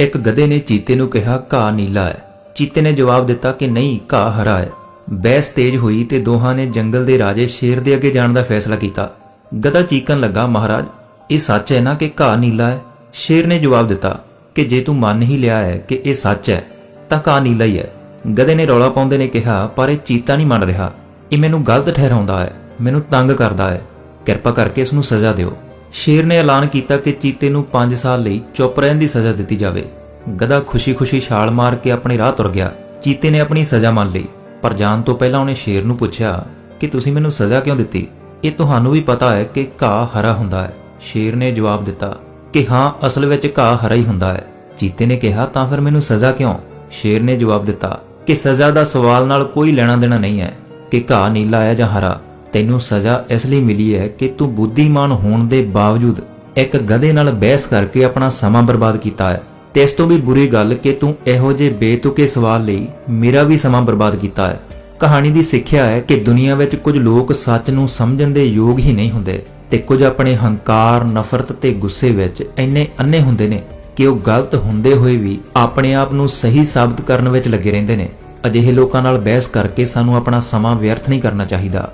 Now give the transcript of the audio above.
ਇੱਕ ਗਧੇ ਨੇ ਚੀਤੇ ਨੂੰ ਕਿਹਾ, ਘਾਹ ਨੀਲਾ ਹੈ। ਚੀਤੇ ਨੇ ਜਵਾਬ ਦਿੱਤਾ ਕਿ ਨਹੀਂ, ਘਾਹ ਹਰਾ ਹੈ। ਬਹਿਸ ਤੇਜ਼ ਹੋਈ ਤੇ ਦੋਹਾਂ ਨੇ ਜੰਗਲ ਦੇ ਰਾਜੇ ਸ਼ੇਰ ਦੇ ਅੱਗੇ ਜਾਣ ਦਾ ਫੈਸਲਾ ਕੀਤਾ। ਗਧਾ ਚੀਕਣ ਲੱਗਾ, ਮਹਾਰਾਜ, ਇਹ ਸੱਚ ਹੈ ਨਾ ਕਿ ਘਾਹ ਨੀਲਾ ਹੈ? ਸ਼ੇਰ ਨੇ ਜਵਾਬ ਦਿੱਤਾ ਕਿ ਜੇ ਤੂੰ ਮੰਨ ਹੀ ਲਿਆ ਹੈ ਕਿ ਇਹ ਸੱਚ ਹੈ, ਤਾਂ ਘਾਹ ਨੀਲਾ ਹੀ ਹੈ। ਗਧੇ ਨੇ ਰੌਲਾ ਪਾਉਂਦੇ ਨੇ ਕਿਹਾ, ਪਰ ਇਹ ਚੀਤਾ ਨਹੀਂ ਮੰਨ ਰਿਹਾ। ਇਹ ਮੈਨੂੰ ਗਲਤ ਠਹਿਰਾਉਂਦਾ ਹੈ, ਮੈਨੂੰ ਤੰਗ ਕਰਦਾ ਹੈ। ਕਿਰਪਾ ਕਰਕੇ ਇਸ ਨੂੰ ਸਜ਼ਾ ਦਿਓ। ਸ਼ੇਰ ਨੇ ਐਲਾਨ ਕੀਤਾ ਕਿ ਚੀਤੇ ਨੂੰ 5 ਸਾਲ ਲਈ ਚੁੱਪ ਰਹਿਣ ਦੀ ਸਜ਼ਾ ਦਿੱਤੀ ਜਾਵੇ। ਗਧਾ ਖੁਸ਼ੀ-ਖੁਸ਼ੀ ਛਾਲ ਮਾਰ ਕੇ ਆਪਣੇ ਰਾਹ ਤੁਰ ਗਿਆ। ਚੀਤੇ ਨੇ ਆਪਣੀ ਸਜ਼ਾ ਮੰਨ ਲਈ, ਪਰ ਜਾਣ ਤੋਂ ਪਹਿਲਾਂ ਉਹਨੇ ਸ਼ੇਰ ਨੂੰ ਪੁੱਛਿਆ ਕਿ ਤੁਸੀਂ ਮੈਨੂੰ ਸਜ਼ਾ ਕਿਉਂ ਦਿੱਤੀ? ਇਹ ਤੁਹਾਨੂੰ ਵੀ ਪਤਾ ਹੈ ਕਿ ਘਾਹ ਹਰਾ ਹੁੰਦਾ ਹੈ। ਸ਼ੇਰ ਨੇ ਜਵਾਬ ਦਿੱਤਾ ਕਿ ਹਾਂ, ਅਸਲ ਵਿੱਚ ਘਾਹ ਹਰਾ ਹੀ ਹੁੰਦਾ ਹੈ। ਚੀਤੇ ਨੇ ਕਿਹਾ, ਤਾਂ ਫਿਰ ਮੈਨੂੰ ਸਜ਼ਾ ਕਿਉਂ? ਸ਼ੇਰ ਨੇ ਜਵਾਬ ਦਿੱਤਾ ਕਿ ਸਜ਼ਾ ਦਾ ਸਵਾਲ ਨਾਲ ਕੋਈ ਲੈਣਾ ਦੇਣਾ ਨਹੀਂ ਹੈ ਕਿ ਘਾਹ ਨੀਲਾ ਹੈ ਜਾਂ ਹਰਾ। ਤੈਨੂੰ ਸਜ਼ਾ ਇਸ ਲਈ ਮਿਲੀ ਹੈ ਕਿ ਤੂੰ ਬੁੱਧੀਮਾਨ ਹੋਣ ਦੇ ਬਾਵਜੂਦ ਇੱਕ ਗਧੇ ਨਾਲ ਬਹਿਸ ਕਰਕੇ ਆਪਣਾ ਸਮਾਂ ਬਰਬਾਦ ਕੀਤਾ ਹੈ। ਤੇ ਇਸ ਤੋਂ ਵੀ ਬੁਰੀ ਗੱਲ ਕਿ ਤੂੰ ਇਹੋ ਜਿਹੇ ਬੇਤੁਕੇ ਸਵਾਲ ਲਈ ਮੇਰਾ ਵੀ ਸਮਾਂ ਬਰਬਾਦ ਕੀਤਾ ਹੈ। ਕਹਾਣੀ ਦੀ ਸਿੱਖਿਆ ਹੈ ਕਿ ਦੁਨੀਆ ਵਿੱਚ ਕੁਝ ਲੋਕ ਸੱਚ ਨੂੰ ਸਮਝਣ ਦੇ ਯੋਗ ਹੀ ਨਹੀਂ ਹੁੰਦੇ ਤੇ ਕੁਝ ਆਪਣੇ ਹੰਕਾਰ, ਨਫ਼ਰਤ ਤੇ ਗੁੱਸੇ ਵਿੱਚ ਇੰਨੇ ਅੰਨੇ ਹੁੰਦੇ ਨੇ ਕਿ ਉਹ ਗਲਤ ਹੁੰਦੇ ਹੋਏ ਵੀ ਆਪਣੇ ਆਪ ਨੂੰ ਸਹੀ ਸਾਬਤ ਕਰਨ ਵਿੱਚ ਲੱਗੇ ਰਹਿੰਦੇ ਨੇ। ਅਜਿਹੇ ਲੋਕਾਂ ਨਾਲ ਬਹਿਸ ਕਰਕੇ ਸਾਨੂੰ ਆਪਣਾ ਸਮਾਂ ਵਿਅਰਥ ਨਹੀਂ ਕਰਨਾ ਚਾਹੀਦਾ।